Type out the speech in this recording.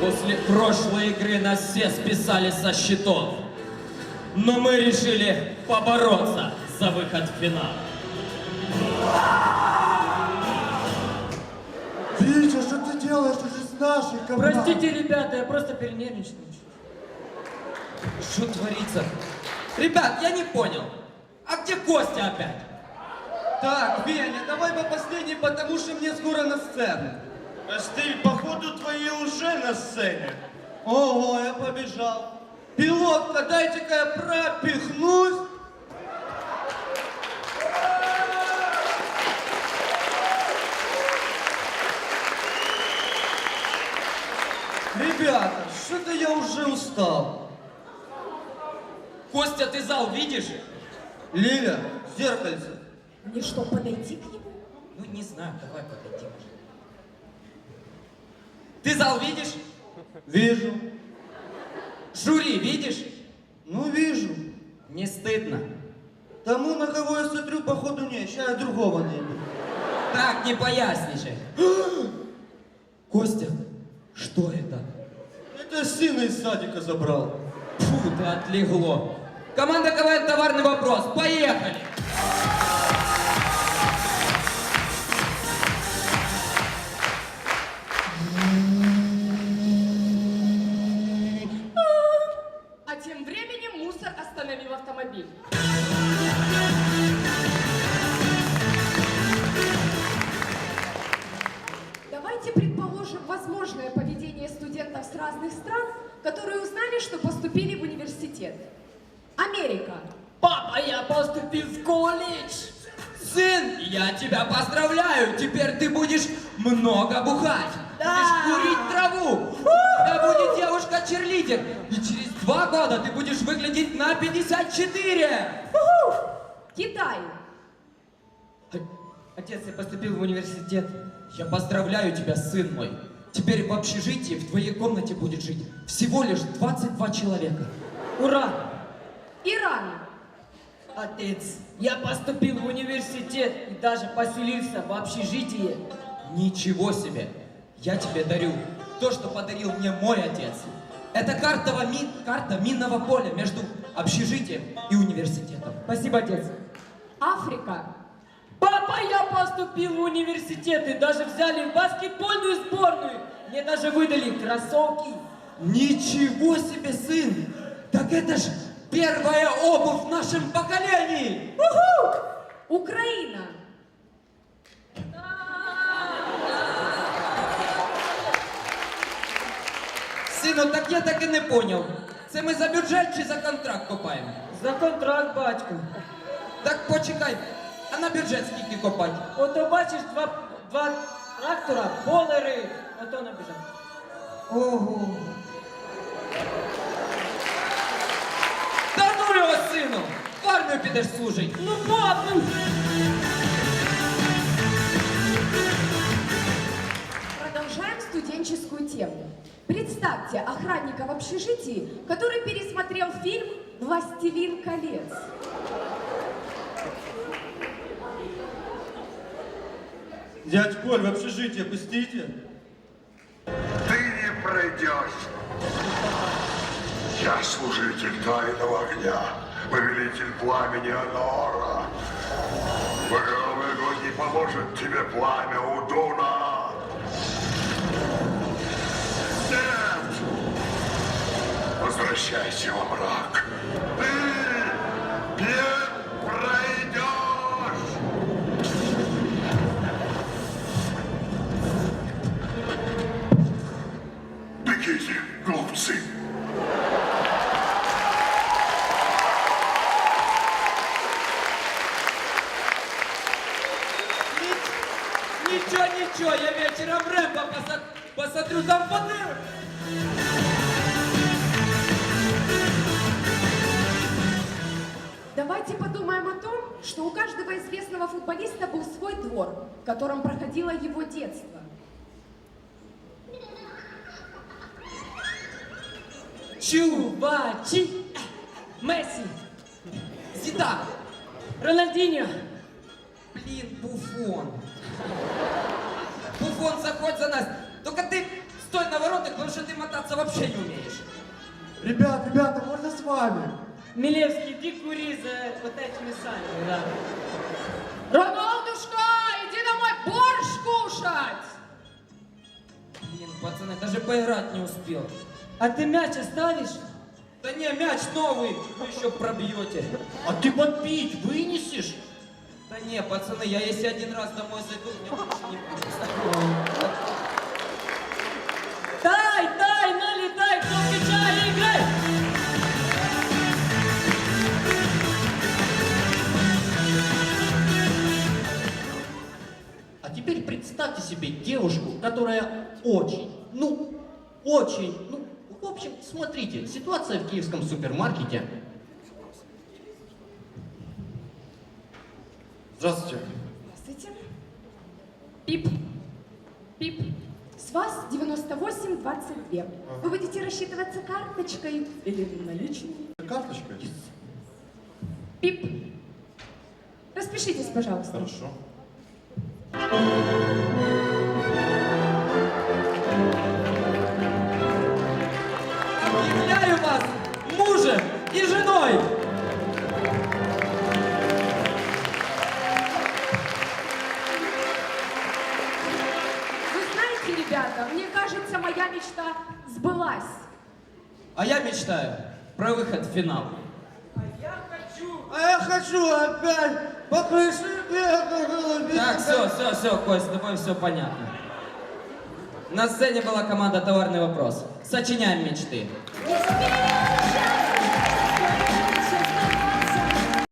После прошлой игры нас все списали со счетов. Но мы решили побороться за выход в финал. Витя, что ты делаешь? Ты же с нашей командой. Простите, ребята, я просто перенервничал. Что творится? Ребят, я не понял. А где Костя опять? Так, Веня, давай по последней, потому что мне скоро на сцену. Стиль, походу, твои уже на сцене. Ого, я побежал. Пилотка, дайте-ка я пропихнусь. Ребята, что-то я уже устал. Костя, ты зал видишь? Лиля, зеркальце. Мне что, подойти к нему? Ну, не знаю, давай подойдем. Ты зал видишь? Вижу. Жюри видишь? Ну, вижу. Не стыдно. Тому, на кого я смотрю, походу не, сейчас я другого найду. Так, не поясничай. Костя, что это? Это сына из садика забрал. Фу, ты отлегло. Команда КВН «Товарный вопрос». Поехали! Автомобиль. Давайте предположим возможное поведение студентов с разных стран, которые узнали, что поступили в университет. Америка. Папа, я поступил в колледж. Сын, я тебя поздравляю! Теперь ты будешь много бухать. Да. Будешь курить траву. У тебя будет девушка-черлидер. И через два года ты будешь выглядеть на 54. Китай. Отец, я поступил в университет. Я поздравляю тебя, сын мой. Теперь в общежитии в твоей комнате будет жить всего лишь 22 человека. Ура! Иран. Отец, я поступил в университет и даже поселился в общежитии. Ничего себе! Я тебе дарю то, что подарил мне мой отец. Это картова ми- карта минного поля между общежитием и университетом. Спасибо, отец. Африка. Папа, я поступил в университет и даже взяли в баскетбольную сборную. Мне даже выдали кроссовки. Ничего себе, сын! Так это ж первая обувь в нашем поколении! Украина. Сину, так я так і не поняв. Це ми за бюджет чи за контракт копаємо? За контракт, батько. Так почекай, а на бюджет скільки копать? Ото бачиш два, два трактора, болери. Ото набіжав. Ого. Та ну його, сину! В армію підеш служить. Ну, пап, студенческую тему. Представьте охранника в общежитии, который пересмотрел фильм «Властелин колец». Дядь Коль, в общежитие пустите? Ты не пройдешь. Я служитель тайного огня, повелитель пламени Анора. Багровый огонь не поможет тебе пламя Удуна. Возвращайся во мрак. Ты не пройдешь! Бегите, глупцы! Ничего, ничего, я вечером Рэмбо посмотрю там фоны. Давайте подумаем о том, что у каждого известного футболиста был свой двор, в котором проходило его детство. Чувачи. Месси. Зидан, Рональдинho. Блин, Буфон. Буфон, заходь за нас. Только ты стой на воротах, потому что ты мотаться вообще не умеешь. Ребят, ребята, можно с вами? Милевский, иди кури за вот этими санями, да. Роналдушка, иди домой борщ кушать! Блин, пацаны, даже поиграть не успел. А ты мяч оставишь? Да не, мяч новый, вы еще пробьете. А ты попить вынесешь? Да не, пацаны, я если один раз домой зайду, мне больше не будет. Девушку, которая очень, ну, очень, ну, в общем, смотрите, ситуация в киевском супермаркете. Здравствуйте. Здравствуйте. Пип. Пип. С вас 98,22. Вы будете рассчитываться карточкой или наличными? Карточка? Пип. Распишитесь, пожалуйста. Хорошо. Ребята, мне кажется, моя мечта сбылась. А я мечтаю про выход в финал. А я хочу опять по крыше бегать. Так, все, все, все, Кость, с тобой все понятно. На сцене была команда «Товарный вопрос». Сочиняем мечты. Смейте